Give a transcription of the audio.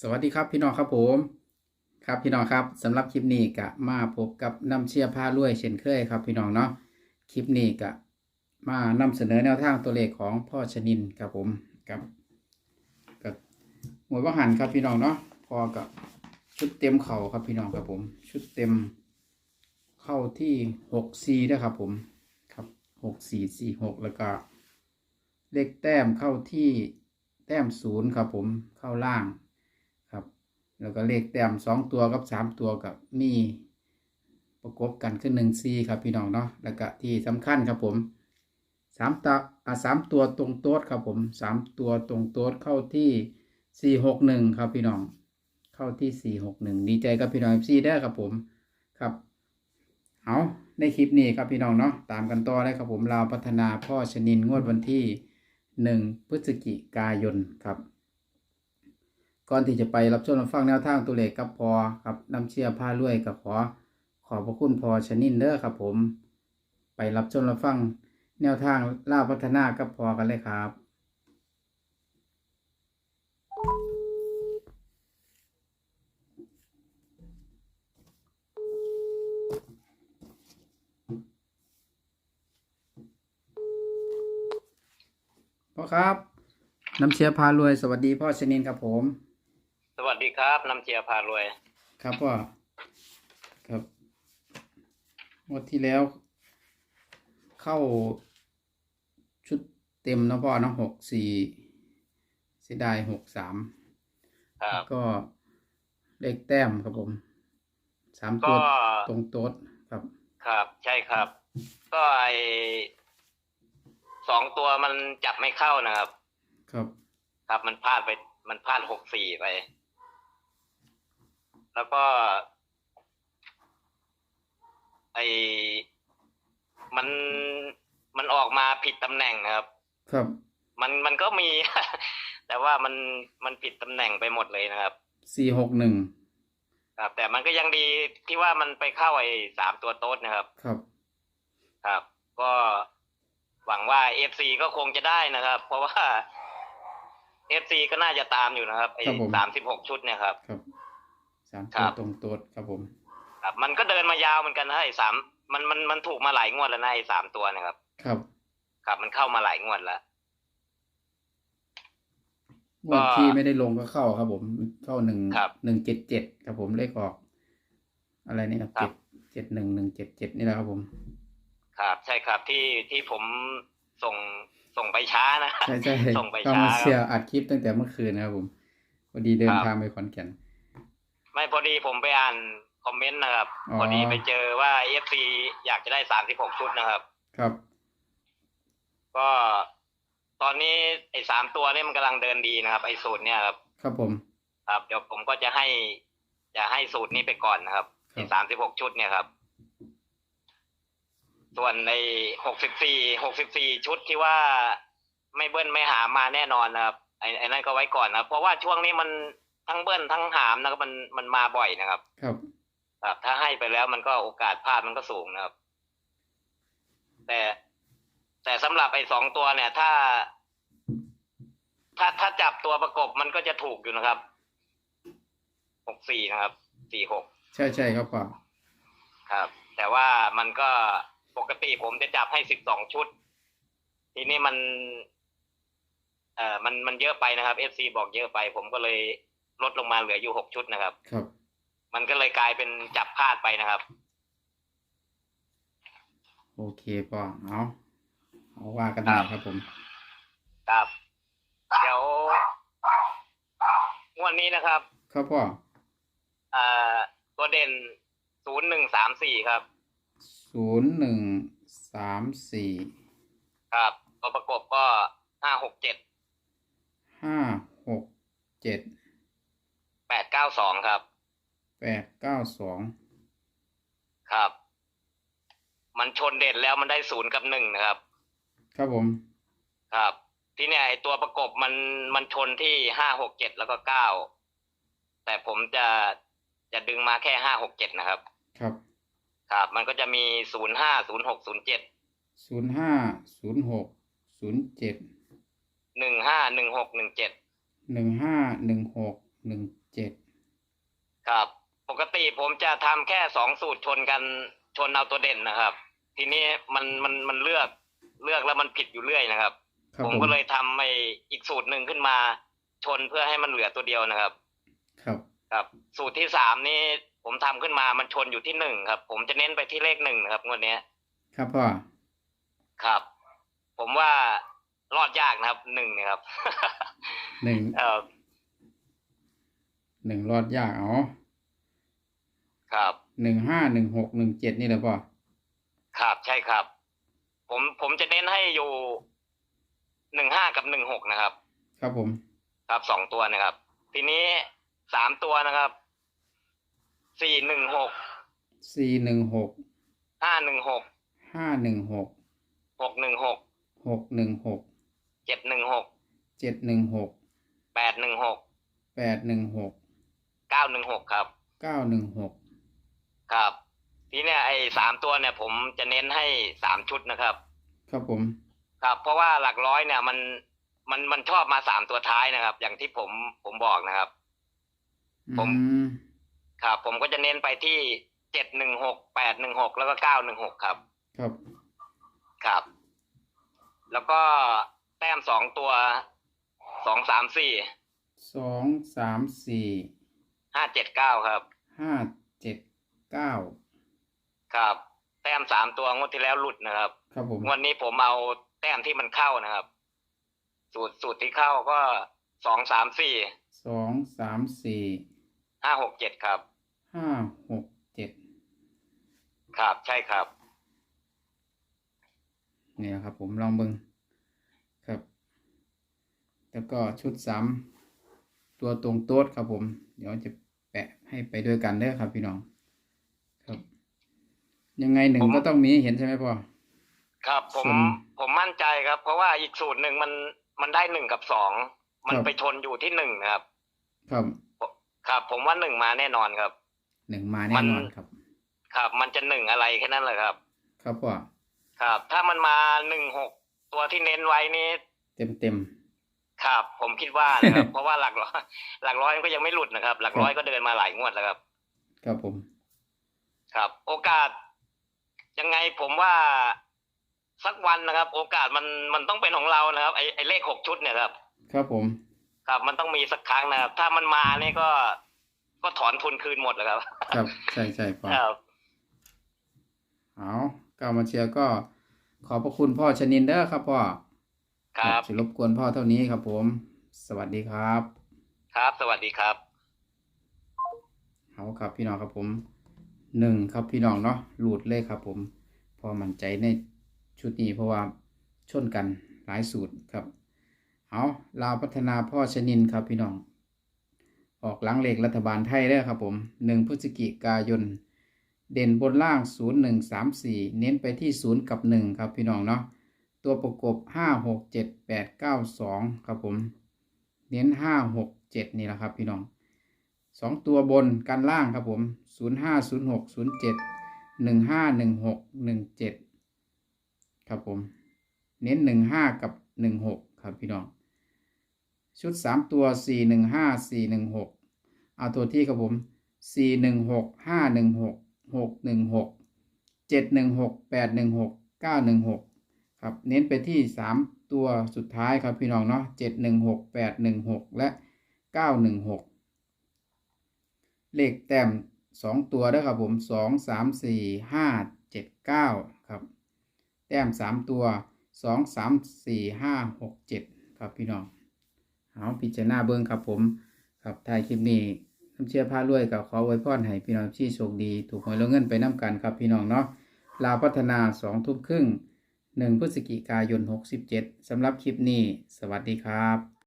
สวัสดีครับพี่น้องครับผม ครับพี่น้องครับสำหรับคลิปนี้ก็มาพบกับน้ำเชียร์ผ้ารวยเช่นเคยครับ พี่น้องเนาะคลิปนี้ก็มานำเสนอแนวทางตัวเลขของพ่อชนินครับผมกับกับหมวยว่าหันครับพี่น้องเนาะพอกับชุดเต็มเข่าครับพี่น้องครับผม ชุดเต็มเข้าที่หกซีนะครับผมครับหกสี่สี่หกแล้วก็เลขแต้มเข้าที่แต้มศูนย์ครับผมเข้าล่าง แล้วก็เลขแต้มสองตัวกับสามตัวกับมีประกบกันขึ้นหนึ่งซีครับพี่น้องเนาะแล้วก็ที่สำคัญครับผมสามตาอ่าสามตัวตรงโต๊ดครับผมสามตัวตรงโต๊ดเข้าที่สี่หกหนึ่งครับพี่น้อง เข้าที่สี่หกหนึ่งดีใจกับพี่น้องซีได้ครับผมครับเอาในคลิปนี้ครับพี่น้องเนาะตามกันต่อได้ครับผมลาพัฒนาพ่อชนินงวดวันที่หนึ่งพฤศจิกายนครับ ก่อนที่จะไปรับชมรับฟังแนวทางตัวเลขกับพอครับน้ำเชียร์ผ้ารวยกับขอ ขอบพระคุณพอชนินเด้อครับผม ไปรับชมรับฟังแนวทางล่าวพัฒนากับพอกันเลยครับ พ่อครับ น้ำเชียร์พารวยสวัสดีพ่อชนินครับผม สวัสดีครับน้ำเจียพารวย ครับพ่อครับงวดที่แล้ว เข้าชุดเต็มเนาะพ่อเนาะหกสี่เสียดายหกสามครับก็เลขแต้มครับผมสามตัก็วตรงโต๊ดครับ ครับใช่ครับ ก็ไอสองตัวมันจับไม่เข้านะครับ ครับ ครับมันพลาดไปมันพลาดหกสี่ไป แล้วก็ไอมันมันออกมาผิดตำแหน่งนะครับ ครับ มันมันก็มี แต่ว่ามันมันผิดตำแหน่งไปหมดเลยนะครับสี่หกหนึ่งครับ แต่มันก็ยังดีที่ว่ามันไปเข้าไอ้สามตัวโต๊ดนะครับ ครับ ครับ ก็หวังว่าเอฟซีก็คงจะได้นะครับ เพราะว่าเอฟซีก็น่าจะตามอยู่นะครับไอ้ครับผมสามสิบหกชุดเนี่ยครับครับ สามครัตัวบตรงโต๊ดครับผม ครับมันก็เดินมายาวเหมือนกันนะไอ้สามมันมันมันถูกมาหลายงวดแล้วนะไอ้สามตัวเนะครับ ครับ ครับมันเข้ามาหลายงวดแล้วงวดที่ไม่ได้ลงก็เข้าครับ ผมเข้าหนึ่งครับหนึ่งเจ็ดเจ็ดครับผมเลขออก อะไรนี่ครับครัเจ็บดเจ็ดหนึ่งหนึ่งเจ็ดเจ็ดนี่แหละครับผม ครับ ใช่ครับที่ที่ผมส่งส่งไปช้านะใช่ใช่ส่งไปก็ช้ามาเชียร์อัดคลิปตั้งแต่เมื่อคืนนะครับผมพอดีเดินครับทางไปขอนแก่น ไม่พอดีผมไปอ่านคอมเมนต์นะครับ อ๋อ พอดีไปเจอว่าเอฟซีอยากจะได้สามสิบหกชุดนะครับ ครับ ก็ตอนนี้ไอ้สามตัวเนี่ยมันกำลังเดินดีนะครับไอ้สูตรเนี่ยครับครับผม ครับเดี๋ยวผมก็จะให้จะให้สูตรนี้ไปก่อนนะครับครับ ไอ้สามสิบหกชุดเนี่ยครับ ส่วนในหกสิบสี่หกสิบสี่ชุดที่ว่าไม่เบิ้ลไม่หามมาแน่นอนนะครับไอ้ไอ้นั่นก็ไว้ก่อนนะครับเพราะว่าช่วงนี้มัน ทั้งเบิ้ลทั้งหามนะครับมันมันมาบ่อยนะครับ ครับครับ ถ้าให้ไปแล้วมันก็โอกาสพลาดมันก็สูงนะครับ แต่แต่สำหรับไอ้สองตัวเนี่ย ถ้า ถ้าถ้าจับตัวประกบมันก็จะถูกอยู่นะครับหกสี่นะครับสี่หกใช่ใช่ครับพ่อครับ แต่ว่ามันก็ปกติผมจะจับให้สิบสองชุด ทีนี้มัน เอ่อมันมันเยอะไปนะครับเอฟซีบอกเยอะไป ผมก็เลย ลดลงมาเหลืออยู่หกชุดนะครับ ครับ มันก็เลยกลายเป็นจับพลาดไปนะครับ โอเคพ่อเอาเอาว่ากันหน่อยครับผมครับเดี๋ยวงวดนี้นะครับ ครับพ่อเอ่อตัวเด่นศูนย์หนึ่งสามสี่ครับ ศูนย์หนึ่งสามสี่ครับตัวประกบก็ห้าหกเจ็ดห้าหกเจ็ดแปดเก้า สองครับแปดเก้าสองครับ มันชนเด่นแล้วมันได้ศูนย์กับหนึ่งนะครับ ครับผม ครับ ที่เนี่ยไอตัวประกบมันมันชนที่ห้าหกเจ็ดแล้วก็เก้าแต่ผมจะจะดึงมาแค่ห้าหกเจ็ดนะครับ ครับ ครับ มันก็จะมีศูนย์ห้าศูนย์หกศูนย์เจ็ดศูนย์ห้าศูนย์หกศูนย์เจ็ดหนึ่งห้าหนึ่งหกหนึ่งเจ็ดหนึ่งห้าหนึ่งหกหนึ่ง ติผมจะทำแค่สองสูตรชนกันชนเอาตัวเด่นนะครับ ทีนี้มันมันมันเลือกเลือกแล้วมันผิดอยู่เรื่อยนะครับ ครับผมผมก็เลยทำไอ้อีกสูตรหนึ่งขึ้นมา ชนเพื่อให้มันเหลือตัวเดียวนะครับ ครับ ครับ สูตรที่สามนี่ผมทำขึ้นมามันชนอยู่ที่หนึ่งครับ ผมจะเน้นไปที่เลขหนึ่งนะครับงวดเนี้ย ครับพ่อ ครับ ผมว่ารอดยากนะครับหนึ่งเนี่ยครับ หนึ่งเออ หนึ่งรอดยากอ๋อครับหนึ่งห้าหนึ่งหกหนึ่งเจ็ดนี่แหละพ่อครับใช่ครับ ผมผมจะเน้นให้อยู่หนึ่งห้ากับหนึ่งหกนะครับ ครับผม ครับสองตัวนะครับ ทีนี้สามตัวนะครับสี่หนึ่งหกสี่หนึ่งหกห้าหนึ่งหกห้าหนึ่งหกหกหนึ่งหกหกหนึ่งหกเจ็ดหนึ่งหกเจ็ดหนึ่งหกแปดหนึ่งหกแปดหนึ่งหก เก้าหนึ่งหกครับเก้าหนึ่งหกครับ ทีเนี้ยไอ้สามตัวเนี่ย ผมจะเน้นให้สามชุดนะครับ ครับผม ครับ เพราะว่าหลักร้อยเนี่ยมันมันมันชอบมาสามตัวท้ายนะครับ อย่างที่ผมผมบอกนะครับ ผม อืมครับ ผมก็จะเน้นไปที่เจ็ดหนึ่งหกแปดหนึ่งหกแล้วก็เก้าหนึ่งหกครับ ครับ ครับ แล้วก็แต้มสองตัวสองสามสี่สองสามสี่ ห้าเจ็ดเก้าครับ ห้าเจ็ดเก้าครับ แต้มสามตัวงวดที่แล้วหลุดนะครับ ครับผมงวดนี้ผมเอาแต้มที่มันเข้านะครับ สูตรสูตรที่เข้าก็สองสามสี่สองสามสี่ห้าหกเจ็ดครับ ห้าหกเจ็ดครับใช่ครับ เนี่ยครับ ผมลองเบิ่งครับ แล้วก็ชุดสามตัวตรงโต๊ดครับผม เดี๋ยวจะแปะ ให้ไปด้วยกันเด้อครับ พี่น้อง ครับ ยังไงหนึ่งผม ก็ต้องมีเห็นใช่ไหมพ่อ ครับผมส่วนผมมั่นใจครับ เพราะว่าอีกสูตรหนึ่งมันมันได้หนึ่งกับสองมันครับ ไปชนอยู่ที่หนึ่งนะครับ ครับครับ ผมว่าหนึ่งมาแน่นอนครับ หนึ่งมาแน่นอนครับ ครับ มันจะหนึ่งอะไรแค่นั้นแหละครับ ครับพ่อครับ ถ้ามันมาหนึ่งหกตัวที่เน้นไว้นี่เต็มเต็ม ครับ ผมคิดว่านะครับ เพราะว่าหลักร้อยหลักร้อยมันก็ยังไม่หลุดนะครับ หลักร้อยครับก็เดินมาหลายงวดแล้วครับๆครับผม ครับ โอกาส ยังไงผมว่าสักวันนะครับ โอกาสมันมันต้องเป็นของเรานะครับไอไอเลขหกชุดเนี่ยครับ ครับผม ครับมันต้องมีสักครั้งนะครับ ถ้ามันมาเนี่ยก็ ก็ถอนทุนคืนหมดแล้วครับ ครับใช่ใช่พ่อครับเอาก้าวมาเชียร์ก็ขอบพระคุณพ่อชนินเด้อครับพ่อ ครับจะรบกวนพ่อเท่านี้ครับผม สวัสดีครับ ครับ สวัสดีครับเอาครับพี่น้องครับผมหนึ่งครับพี่น้องเนาะหลุดเลยครับ ผม พอมั่นใจในชุดนี้เพราะว่าชนกันหลายสูตรครับ เอาลาวพัฒนาพ่อชนินครับพี่น้อง ออกหลังเลขรัฐบาลไทยได้อครับผมหนึ่งพฤศจิกายน เด่นบนล่าง 0 1 3 4 เน้นไปที่ 0 กับ 1 ครับพี่น้องเนาะ ตัวประกบ5 6 7 8 9 2ครับผม เน้น5 6 7นี่แหละครับพี่น้องสองตัวบนกันล่างครับผม0 5 0 6 0 7 1 5 1 6 1 7ครับผม เน้น1 5กับ1 6ครับพี่น้อง ชุด3ตัว4 1 5 4 1 6เอาตัวที่ครับผมสี่หนึ่งหกห้าหนึ่งหกหกหนึ่งหกเจ็ดหนึ่งหกแปดหนึ่งหกเก้าหนึ่งหก ครับเน้นไปที่สามตัวสุดท้ายครับพี่น้องเนาะเจ็ดหนึ่งหกแปดหนึ่งหกและเก้าหนึ่งหกเลขแต้มสองตัวด้อครับผมสองสามสี่ห้าเจ็ดเก้าครับ แต้มสามตัวสองสามสี่ห้าหกเจ็ดครับพี่น้องเอาพิจารณาเบิ้งครับผมครับท้ายคลิปนี้น้ำเชื่อผ้ารวยกับขอไว้พรให้พี่น้องที่โชคดี ถูกหวยแล้วเงินไปน้ำกันครับพี่น้องเนาะลาวพัฒนาสองทุ่มครึ่ง หนึ่งพฤศจิกายนหกสิบเจ็ดสำหรับคลิปนี้ สวัสดีครับ